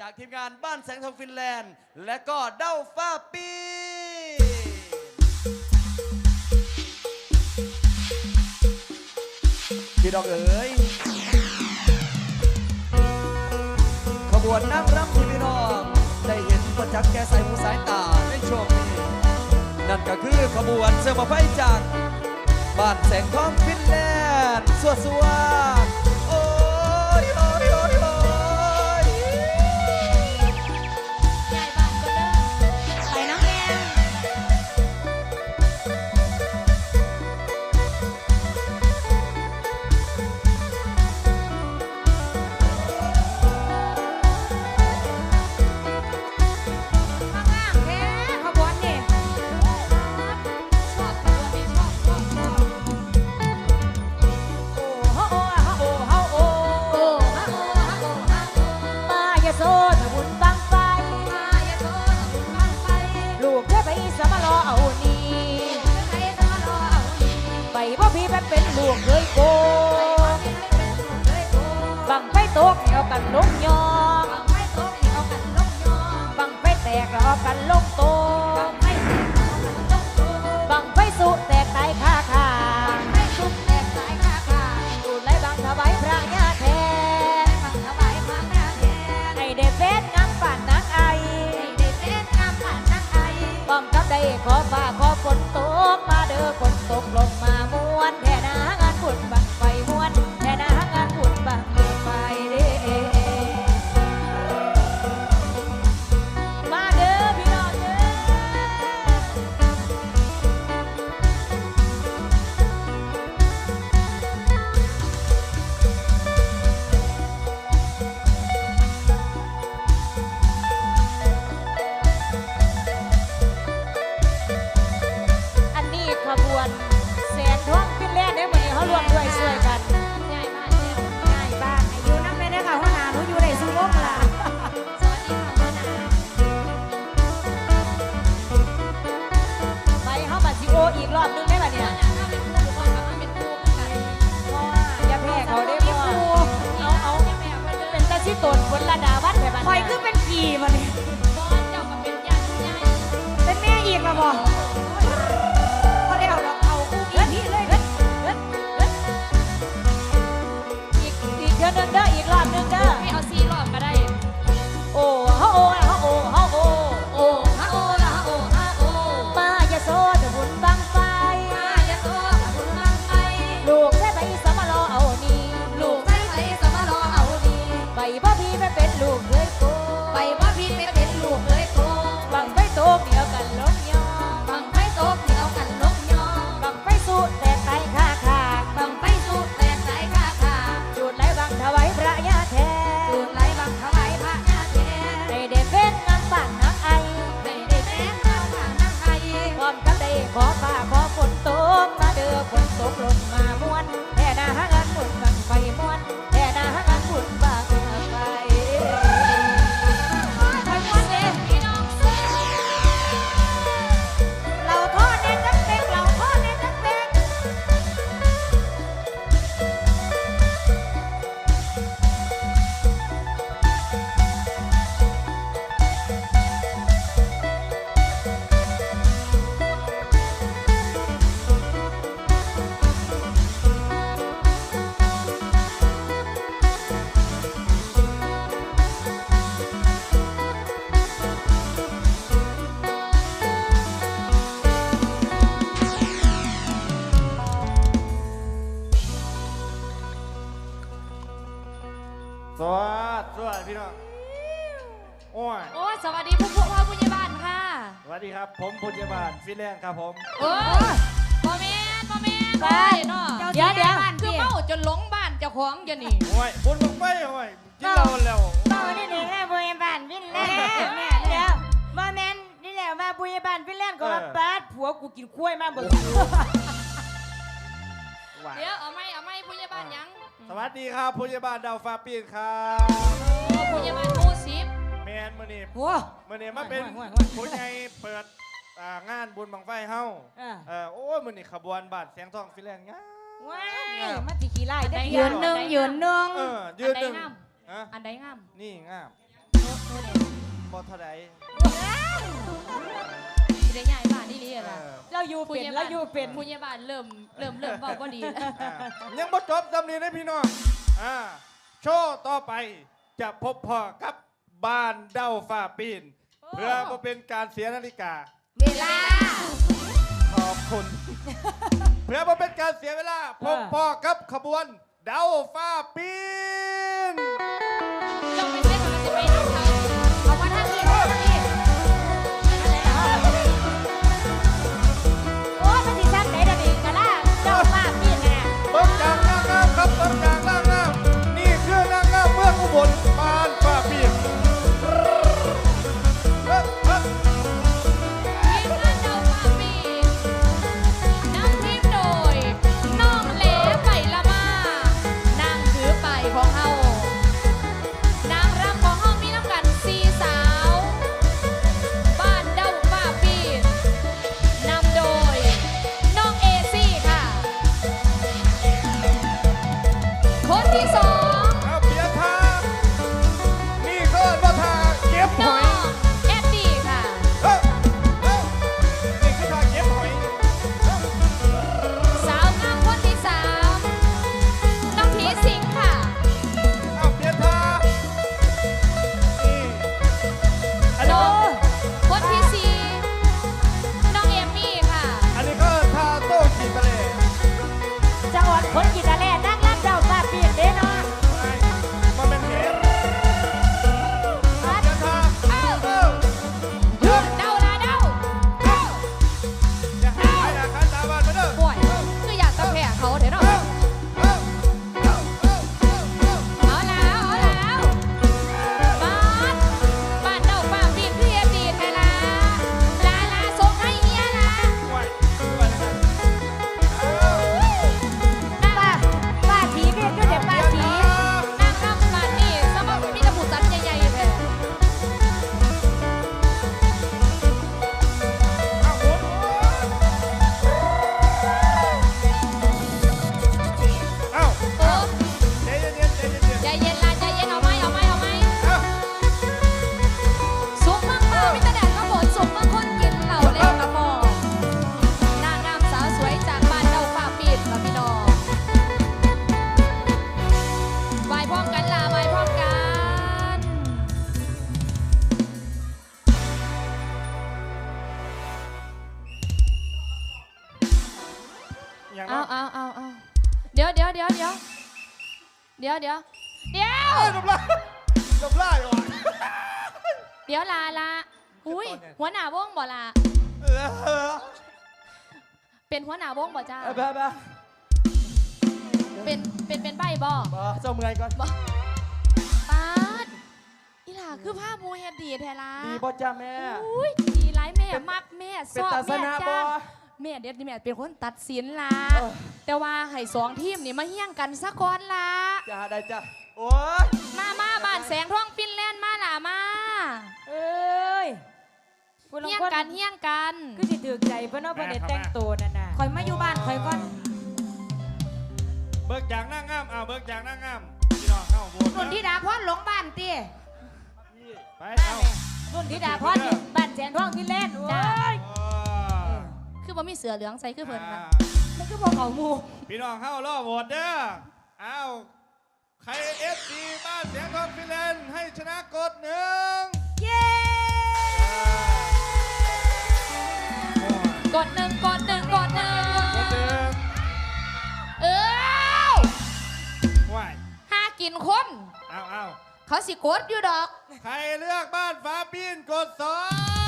จากทีมงานบ้านแสงทองฟินแลนด์ และก็เด้าฟ้าปีพี่น้องเอ๋ยขบวนนั่งรำที่พี่น้องได้เห็นประจักษ์แก่สายหูสายตาในช่วงนี้ นั่นก็คือขบวนเสื้อมาไฟจากบ้านแสงทองฟินแลนด์สวัสวดโอ้ ตกเอากันลงยองบังไฟตกนี่เอากันลงยองบังไฟแตกแล้วเอากันลงโตบังไฟแตกเอากันลงโตบังไฟสุแตกตายคาคาบังไฟสุแตกสายขาขาดดูดไหลบังถวายพระญาแทนบังถวายพระแม่แทนให้ได้เฟสงามป่านนางไอให้ได้เป็นงามผ่านนักไอป้อมกับได้ขอฟ้าขอฝนตกมาเด้อฝนตกลง คือเป็นกี่มาเนี่ สวัสดีสวัสดีพี่น้องโอ้ยโอ้ยสวัสดีผู้ผู้พ่อผู้ใหญ่บ้านค่ะ สวัสดีครับ ผมพุทธบาลฟินแลนด์ครับผม โอ้ยบ่แม่นบ่แม่นไปเนาะเดี๋ยวเดี๋ยวบ้านคือเมาจนหลงบ้านเจ้าของเดี๋ยวนี้โอ้ยบุญบังไฟโอ้ยกินเหล้าแล้วต่อนี่หนึ่งแม่บุญบ้านวินแลนด์เดี๋ยวมาแมนนี่แหละมาบุญบ้านวินแลนด์ก็มาบาดผัวกูกินกล้วยมาเบิดว่าเดี๋ยวเอาไม่เอาไม่ผู้ใหญ่บ้านหยัง สวัสดีครับพุทธบาลดาวฟ้าปีนครับโอ้ผู้ใหญ่บ้านหมู่สิบแมนมื่อนี้โอ้มื่อนี้มาเป็นห่วยห่วยห่วยผู้ใหญ่เปิดอ่างานบุญบังไฟเฮาเออเออโอ้ยมื่อนี้ขบวนบาทแสงทองฟินแลนด์งามว้ายมันสิขี้ไล่ได้ยืนหนึ่งยืนหนึ่งเออยืนหนึ่งฮะอันใดงาม นี่งามโบ่เท่าใดสิได้ย้ายบ้านนี่ ลีเอล่ะอเราอยู่เป็นเราอยู่เป็นผู้ใหญ่บ้านเริ่มเริ่มเริ่มเว้าบ่ดีแล้วอ่ายังบ่จบจำนี้นะพี่น้องอ่าโชว์ต่อไปจะพบพ่อกับบ้านเด้าฟ้าปีน เพื่อบ่เป็นการเสียนาฬิกา เวลา ขอบคุณ เพื่อบ่เป็นการเสียเวลา พบพ่อกับขบวนเด้าฟ้าปีนลงไปเส้นมันสิไปน้ อย่างเอานั้นเอาเอาเอาเดี๋ยวเดี๋ยวเดี๋ยวเดี๋ยวเดี๋ยวเดี๋ยวเดี๋ยว เอ้ยน้ำลายน้ำลายอ่อนเดี๋ยวลาลาอุ้ยหัวหน้าวงบ่ลาเออเป็นหัวหน้าวงบ่จ้า เอาไปไปเป็น เป็น เป็นใบบ่มาเจ้าเมื่อยก่อน บ่ปาดอีหล่าคือผ้ามูเฮ็ดดีแท้ล่ะดีบ่จ้าแม่ อุ้ยดีหลายแม่ มักแม่เป็นชอบตาสแม่นาบ่จ้า แม่เด็ดนี่แม่เป็นคนตัดสินล่ะเออ แต่ว่าให้สองทีมนี่มาเฮี้ยงกันซะก่อนล่ะจ้าได้จ้าโอ้ยมามาบ้านแสงทองฟินแลนด์มาล่ะมาเอ้ยผู้ลงเฮี้ยงคนกันเฮี้ยงกันคือสิถือใจเพื่อนเนาะเพื่อนได้แต่งตัวนั่นน่ะข่อยมาอยู่บ้านข่อยก่อนเบิกจากนางงามเอาเบิกจากนางงามพี่น้องเข้าโบสถ์นุ่นที่ดาพรหลงบ้านตีไปมาเอาแม่รุ่นธิดาพรนี่บ้านแสนทองที่เล่นโอ้ยอ่า คือบ่มีเสือเหลืองใส่คือเพิ่นกันมันก็บอกเขาหมูพี่น้องเข้ารอบโหวตเด้อเอาใครเอฟดีบ้านเสียงทองฟินแลนด์ให้ชนะกดหนึ่งเย้กดหนึ่งกดหนึ่งกดหนึ่งกดหนึ่งเออไหวห้ากินคนเอาเอาเขาสิกดอยู่ดอก ใครเลือกบ้านฟ้าปีนกดสอง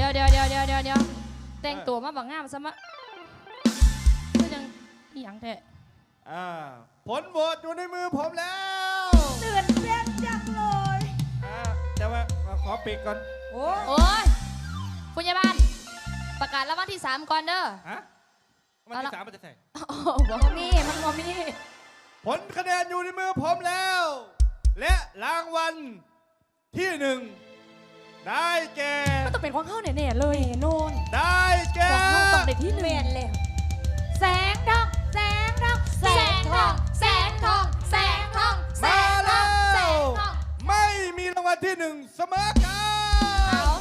ดี๋ยวเดี๋ยวเดี๋ยวเดี๋ยวเดี๋ยวเดี๋ยวแต่งตัวมาบังงามซะมะคือยังอีหยังแท้อ่าผลโหวตอยู่ในมือผมแล้วตื่นเต้นจังเลย อ่าแต่ว่าขอปิดก่อนโอ้โอ้ยคุณยายบ้านประกาศรางวัลที่สามก่อนเด้อ ฮะวันเอาที่ละสามมันจะใส่โอ้โหบ่มีมันบ่มีผลคะแนนอยู่ในมือผมแล้ว และรางวัลที่หนึ่ง ได้แก่ มัต้องเป็นขางเข้าแน่ๆเลยโน่นนได้แก่ ของเข้าต้องในที่หนึ่งแมนแล้วแสงทองแสงทองแสงทองแสงทองแสงทองแสงทองแสงทไม่มีรางวัลที่หนึ่งเสมอกัน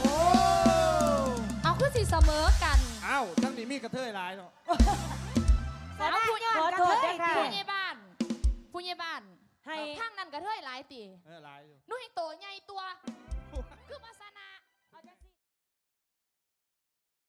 เอาคือสีเสมอกันอ้าวทั้งนี้มีกระเทยหลายเนาะเอาผู้ใหญ่บ้านผู้ใหญ่บ้านผู้ใหญ่บ้านให้ข้างนั้นกระเทยหลายตีหลายอยู่นู่นให้โตใหญ่ตัวคือมา